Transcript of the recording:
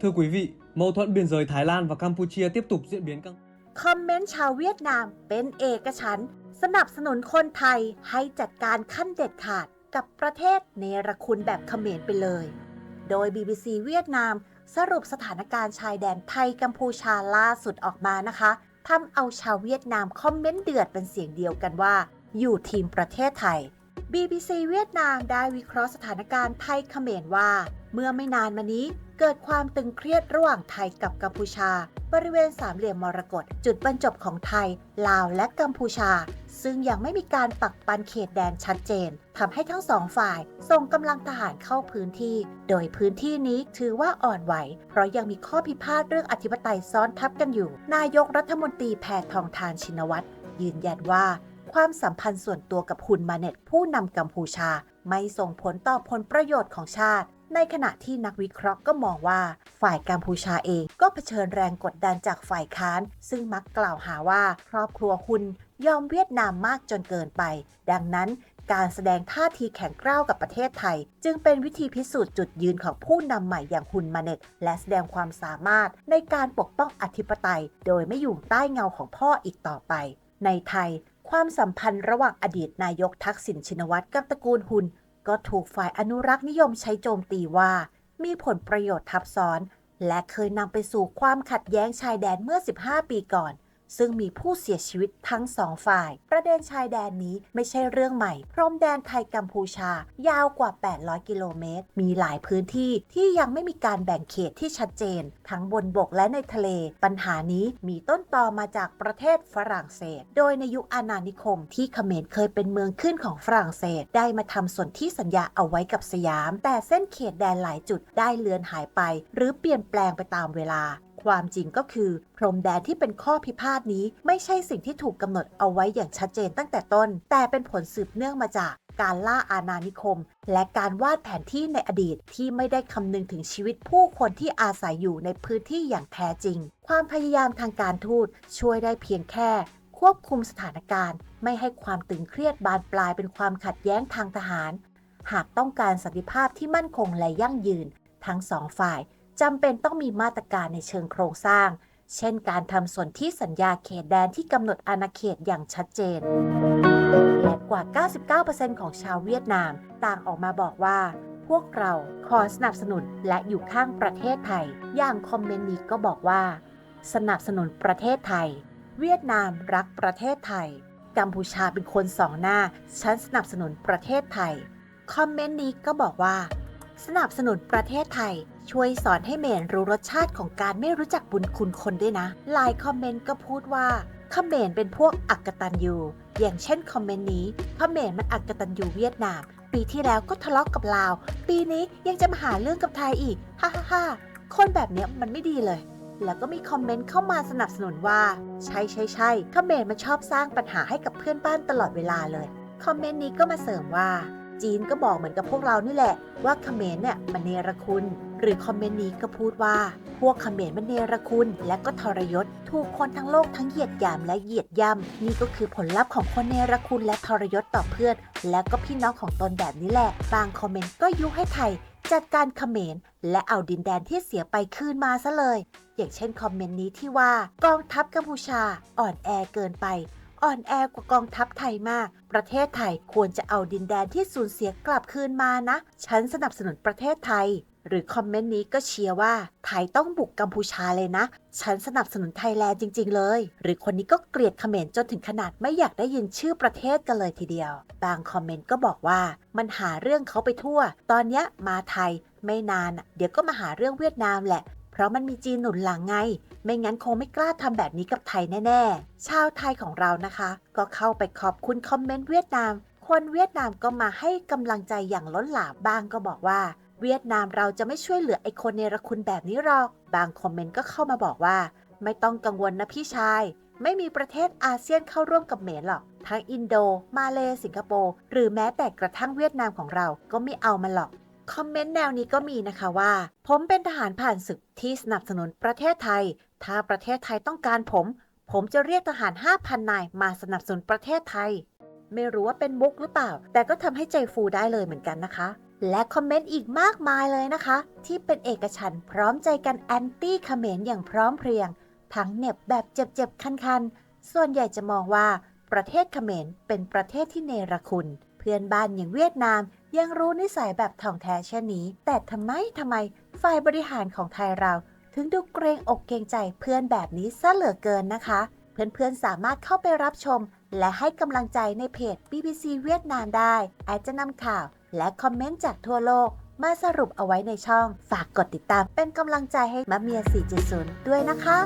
Thưa quý vị, mâu thuẫn biên giới Thái Lan và Campuchia tiếp tục diễn biến căng คอมเมนต์ชาวเวียดนามเป็นเอกฉันสนับสนุนคนไทยให้จัดการขั้นเด็ดขาดกับประเทศเนรคุณแบบเขมรไปเลย โดย BBC เวียดนามสรุปสถานการณ์ชายแดนไทยกัมพูชาล่าสุดออกมานะคะทำเอาชาวเวียดนามคอมเมนต์เดือดเป็นเสียงเดียวกันว่า อยู่ทีมประเทศไทย BBC เวียดนามได้วิเคราะห์สถานการณ์ไทยเขมรว่า เมื่อไม่นานมานี้เกิดความตึงเครียดระหว่างไทยกับกัมพูชา บริเวณสามเหลี่ยมมรกตจุดบรรจบของไทย ลาวและกัมพูชา ซึ่งยังไม่มีการปักปันเขตแดนชัดเจนทำให้ทั้งสองฝ่ายส่งกำลังทหารเข้าพื้นที่ โดยพื้นที่นี้ถือว่าอ่อนไหว เพราะยังมีข้อพิพาทเรื่องอธิปไตยซ้อนทับกันอยู่ นายกรัฐมนตรีแพทองทานชินวัตรยืนยันว่าความสัมพันธ์ส่วนตัวกับฮุนมาเน็ตผู้นำกัมพูชา ไม่ส่งผลต่อผลประโยชน์ของชาติ ในขณะที่นักวิเคราะห์ก็มองว่า ฝ่ายกัมพูชาเองก็เผชิญแรงกดดันจากฝ่ายค้าน ซึ่งมักกล่าวหาว่าครอบครัวฮุนยอมเวียดนามมากจนเกินไป ดังนั้นการแสดงท่าทีแข็งกร้าวกับประเทศไทย จึงเป็นวิธีพิสูจน์จุดยืนของผู้นำใหม่อย่างฮุนมาเน็ต และแสดงความสามารถในการปกป้องอธิปไตย โดยไม่อยู่ใต้เงาของพ่ออีกต่อไป ในไทย ความสัมพันธ์ระหว่างอดีตนายกทักษิณชินวัตรกับตระกูลฮุน ก็ถูกฝ่ายอนุรักษ์นิยมใช้โจมตีว่า มีผลประโยชน์ทับซ้อน และเคยนำไปสู่ความขัดแย้งชายแดนเมื่อ 15 ปีก่อน ซึ่งมีผู้เสียชีวิตทั้งสองฝ่าย ประเด็นชายแดนนี้ไม่ใช่เรื่องใหม่ พรมแดนไทยกัมพูชา ยาวกว่า 800 กิโลเมตร มีหลายพื้นที่ที่ยังไม่มีการแบ่งเขตที่ชัดเจน ทั้งบนบกและในทะเล ปัญหานี้มีต้นตอมาจากประเทศฝรั่งเศส โดยในยุคอาณานิคมที่เขมรเคยเป็นเมืองขึ้นของฝรั่งเศส ได้มาทำส่วนธิสัญญาเอาไว้กับสยาม แต่เส้นเขตแดนหลายจุดได้เลือนหายไป หรือเปลี่ยนแปลงไปตามเวลา ความจริงก็คือ พรมแดนที่เป็นข้อพิพาทนี้ ไม่ใช่สิ่งที่ถูกกำหนดเอาไว้อย่างชัดเจนตั้งแต่ต้น แต่เป็นผลสืบเนื่องมาจากการล่าอาณานิคม และการวาดแผนที่ในอดีตที่ไม่ได้คำนึงถึงชีวิตผู้คนที่อาศัยอยู่ในพื้นที่อย่างแท้จริง ความพยายามทางการทูตช่วยได้เพียงแค่ ควบคุมสถานการณ์ ไม่ให้ความตึงเครียดบานปลายเป็นความขัดแย้งทางทหาร หากต้องการสันติภาพที่มั่นคงและยั่งยืน ทั้งสองฝ่าย จำเป็นต้องมีมาตรการในเชิงโครงสร้าง เช่นการทำส่วนธิสัญญาเขตแดนที่กำหนดอาณาเขตอย่างชัดเจน และกว่า 99%ของชาวเวียดนาม ต่างออกมาบอกว่า พวกเราขอสนับสนุนและอยู่ข้างประเทศไทย อย่างคอมเมนต์นี้ก็บอกว่า สนับสนุนประเทศไทย เวียดนามรักประเทศไทย กัมพูชาเป็นคนสองหน้า ฉันสนับสนุนประเทศไทย คอมเมนต์นี้ก็บอกว่า สนับสนุนประเทศไทย ช่วยสอนให้เมนรู้รสชาติของการไม่รู้จักบุญคุณคนด้วยนะหลายคอมเมนต์ก็พูดว่าเขมรเป็นพวกอักตันยูอย่างเช่นคอมเมนต์นี้เขมรมันอักตันยูเวียดนาม ปีที่แล้วก็ทะเลาะกกับลาว ปีนี้ยังจะมาหาเรื่องกับไทยอีกฮ่าฮ่าฮ่าคนแบบเนี้ยมันไม่ดีเลย แล้วก็มีคอมเมนต์เข้ามาสนับสนุนว่า ใช่ใช่ใช่เขมรมันชอบสร้างปัญหาให้กับเพื่อนบ้านตลอดเวลาเลย คอมเมนต์นี้ก็มาเสริมว่า จีนก็บอกเหมือนกับพวกเรานี่แหละ ว่าเขมรเนี่ยมันเนรคุณ หรือคอมเมนต์นี้ก็พูดว่า พวกเขมรมันเนรคุณ และก็ทรยศถูกคนทั้งโลกทั้งเหยียดหยามและเหยียดย่ำนี่ก็คือผลลัพธ์ของคนเนรคุณและทรยศต่อเพื่อน และก็พี่น้องของตนแบบนี้แหละ บางคอมเมนต์ก็ยุให้ไทยจัดการเขมร และเอาดินแดนที่เสียไปคืนมาซะเลย อย่างเช่นคอมเมนต์นี้ที่ว่ากองทัพกัมพูชาอ่อนแอเกินไป อ่อนแอกว่ากองทัพไทยมาก ประเทศไทยควรจะเอาดินแดนที่สูญเสียกลับคืนมานะ ฉันสนับสนุนประเทศไทย หรือคอมเมนต์นี้ก็เชียร์ว่า ไทยต้องบุกกัมพูชาเลยนะ ฉันสนับสนุนไทยแลนด์จริง ๆ เลย หรือคนนี้ก็เกลียดเขมรจนถึงขนาดไม่อยากได้ยินชื่อประเทศกันเลยทีเดียว บางคอมเมนต์ก็บอกว่า มันหาเรื่องเขาไปทั่ว ตอนเนี้ยมาไทยไม่นาน เดี๋ยวก็มาหาเรื่องเวียดนามแหละ ราะมันมีจีนหนุนหลังไง ไม่งั้นคงไม่กล้าทำแบบนี้กับไทยแน่ ๆ ชาวไทยของเรานะคะ ก็เข้าไปขอบคุณคอมเมนต์เวียดนาม คนเวียดนามก็มาให้กำลังใจอย่างล้นหลามบ้างก็บอกว่า เวียดนามเราจะไม่ช่วยเหลือไอ้คนเนรคุณแบบนี้หรอก บางคอมเมนต์ก็เข้ามาบอกว่า ไม่ต้องกังวลนะพี่ชาย ไม่มีประเทศอาเซียนเข้าร่วมกับเขมรหรอก ทั้งอินโด มาเลสิงคโปร์หรือแม้แต่กระทั่งเวียดนามของเราก็ไม่เอามันหรอก คอมเมนต์แนวนี้ก็มีนะคะว่า ผมเป็นทหารผ่านศึกที่สนับสนุนประเทศไทย ถ้าประเทศไทยต้องการผม ผมจะเรียกทหาร 5,000 นายมาสนับสนุนประเทศไทย ไม่รู้ว่าเป็นมุกหรือเปล่า แต่ก็ทำให้ใจฟูได้เลยเหมือนกันนะคะ และคอมเมนต์อีกมากมายเลยนะคะ ที่เป็นเอกฉันพร้อมใจกันแอนตี้เขมรอย่างพร้อมเพรียง ทั้งเน็บแบบเจ็บๆคันๆ ส่วนใหญ่จะมองว่าประเทศเขมรเป็นประเทศที่เนรคุณ เพื่อนบ้านอย่างเวียดนาม ยังรู้นิสัยแบบถ่องแท้เช่นนี้ แต่ทำไมทำไมฝ่ายบริหารของไทยเรา ถึงดูเกรงอกเกรงใจเพื่อนแบบนี้ซะเหลือเกินนะคะ เพื่อนๆสามารถเข้าไปรับชม และให้กำลังใจในเพจ BBC เวียดนามได้แอดจะนำข่าว และคอมเมนต์จากทั่วโลก มาสรุปเอาไว้ในช่อง ฝากกดติดตามเป็นกำลังใจให้มะเมีย 4.0 ด้วยนะคะ